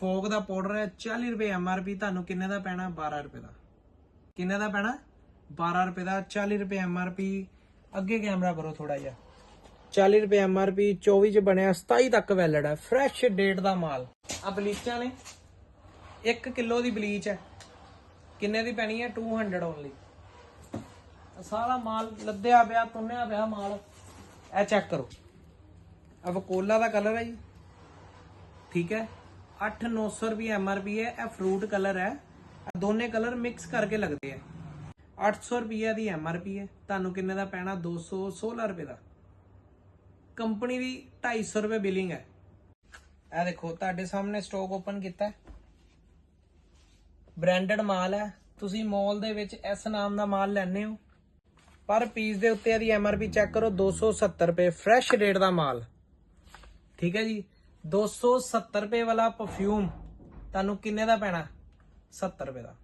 Fog ਦਾ powder ਹੈ 40 ਰੁਪਏ MRP ਤੁਹਾਨੂੰ ਕਿੰਨੇ ਦਾ ਪੈਣਾ? 12 ਰੁਪਏ ਦਾ। ਕਿੰਨੇ ਦਾ ਪੈਣਾ? 12 ਰੁਪਏ ਦਾ 40 ਰੁਪਏ ਐਮਆਰਪੀ ਅੱਗੇ ਕੈਮਰਾ ਕਰੋ ਥੋੜਾ ਜਿਹਾ। 40 ਰੁਪਏ ਐਮਆਰਪੀ 24 ਚ ਬਣਿਆ 27 ਤੱਕ ਵੈਲਿਡ ਹੈ। ਫਰੈਸ਼ ਡੇਟ ਦਾ ਮਾਲ। ਆ ਬਲੀਚਾਂ ਨੇ। 1 ਕਿਲੋ ਦੀ ਬਲੀਚ ਹੈ। ਕਿੰਨੇ ਦੀ ਪੈਣੀ ਹੈ? 200 ਓਨਲੀ ਸਾਰਾ ਮਾਲ ਲੱਦਿਆ ਪਿਆ, ਤੁੰਨਿਆ ਪਿਆ ਮਾਲ। ਇਹ ਚੈੱਕ ਕਰੋ। ਆ ਵਕੋਲਾ ਦਾ ਕਲਰ ਹੈ ਜੀ। ਠੀਕ ਹੈ। 8-900 ਰੁਪਏ ਐਮਆਰਪੀ ਹੈ, ਇਹ ਫਰੂਟ ਕਲਰ ਹੈ। ਦੋਨੇ ਕਲਰ ਮਿਕਸ ਕਰਕੇ ਲੱਗਦੇ ਆ। 800 ਰੁਪਏ ਦੀ ਐਮਆਰਪੀ ਹੈ, ਤੁਹਾਨੂੰ ਕਿੰਨੇ ਦਾ ਪੈਣਾ? 216 ਰੁਪਏ ਦਾ। ਕੰਪਨੀ ਦੀ 250 ਰੁਪਏ ਬਿਲਿੰਗ ਹੈ। ਇਹ ਦੇਖੋ, ਤੁਹਾਡੇ ਸਾਹਮਣੇ ਸਟਾਕ ਓਪਨ ਕੀਤਾ ਬ੍ਰਾਂਡਡ ਮਾਲ ਹੈ। ਤੁਸੀਂ ਮਾਲ ਦੇ ਵਿੱਚ ਇਸ ਨਾਮ ਦਾ ਮਾਲ ਲੈਣੇ ਹੋ। ਪਰ ਪੀਸ ਦੇ ਉੱਤੇ ਇਹਦੀ ਐਮਆਰਪੀ ਚੈੱਕ ਕਰੋ 270 ਰੁਪਏ। ਫਰੈਸ਼ ਰੇਟ ਦਾ ਮਾਲ। ਠੀਕ ਹੈ ਜੀ। 270 ਰੁਪਏ ਵਾਲਾ ਪਰਫਿਊਮ ਤੁਹਾਨੂੰ ਕਿੰਨੇ ਦਾ ਪੈਣਾ? 70 ਰੁਪਏ ਦਾ।